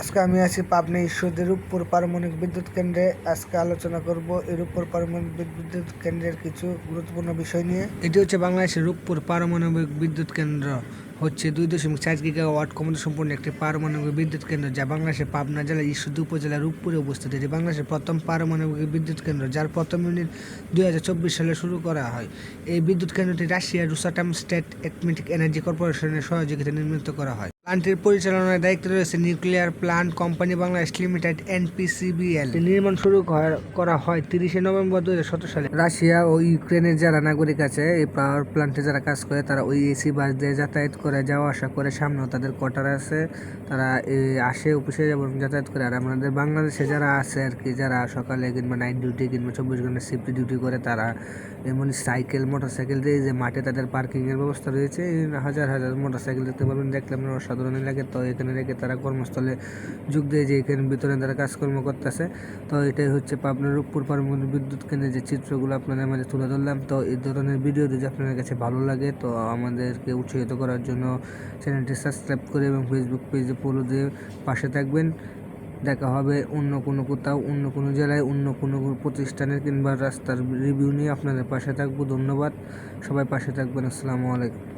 আজকে আমি আছি পাবনা ঈশ্বরদের রূপপুর পারমাণবিক বিদ্যুৎ কেন্দ্রে। আজকে আলোচনা করব এই রূপপুর পারমাণবিক বিদ্যুৎ কেন্দ্রের কিছু গুরুত্বপূর্ণ বিষয় নিয়ে। এটি হচ্ছে বাংলাদেশের রূপপুর পারমাণবিক বিদ্যুৎ কেন্দ্র। হচ্ছে দুই দশমিক চার গিগাওয়াট ক্ষমতা সম্পন্ন একটি পারমাণবিক বিদ্যুৎ কেন্দ্র, যা বাংলাদেশের পাবনা জেলার ঈশ্বরদী উপজেলার রূপপুরে অবস্থিত। এটি বাংলাদেশের প্রথম পারমাণবিক বিদ্যুৎ কেন্দ্র, যার প্রথম ইউনিট দুই হাজার চব্বিশ সালে শুরু করা হয়। এই বিদ্যুৎ কেন্দ্রটি রাশিয়ার রুসাটাম স্টেট অ্যাটমিক এনার্জি কর্পোরেশনের সহযোগিতায় নির্মিত করা হয়। প্লান্টের পরিচালনার দায়িত্বে রয়েছে nuclear plant company Bangladesh limited, NPCBL. নির্মাণ শুরু করা- হয় তিরিশে নভেম্বর দু হাজার সতেরো সালে। রাশিয়া ও ইউক্রেনের যারা নাগরিক আছে, এই পাওয়ার প্লান্টে যারা কাজ করে, তারা ওই এসি বাস দিয়ে যাতায়াত করে, যাওয়া আসা করে। সামনেও তাদের কোয়ার্টার আছে। তারা আসে, অফিসে এবং যাতায়াত করে। আর আমাদের বাংলাদেশে যারা আছে আর কি, যারা সকালে কিংবা নাইট ডিউটি কিংবা চব্বিশ ঘণ্টা শিফট ডিউটি করে, তারা এমন সাইকেল মোটর সাইকেল দিয়ে যে মাঠে তাদের পার্কিং এর ব্যবস্থা রয়েছে হাজার হাজার মোটর সাইকেল দেখতে পাবেন। দেখলে আপনার অসাধারণ লাগে। তো এখানে রেখে তারা কর্মস্থলে যোগ দিয়ে যে এখানে ভিতরে তারা কাজকর্ম করতেছে। তো এটাই হচ্ছে পাবনার রূপপুর পারমাণবিক বিদ্যুৎ কেন্দ্রের যে চিত্রগুলো আপনাদের মাঝে তুলে ধরলাম। তো এই ধরনের ভিডিও যদি আপনাদের কাছে ভালো লাগে, তো আমাদেরকে উৎসাহিত করার জন্য চ্যানেলটি সাবস্ক্রাইব করে এবং ফেসবুক পেজে ফলো দিয়ে পাশে থাকবেন। দেখা হবে অন্য কোনো কোথাও, অন্য কোনো জেলায়, অন্য কোনো প্রতিষ্ঠানের কিংবা রাস্তার রিভিউ নিয়ে আপনাদের পাশে থাকব। ধন্যবাদ। সবাই পাশে থাকবেন। আসসালামু আলাইকুম।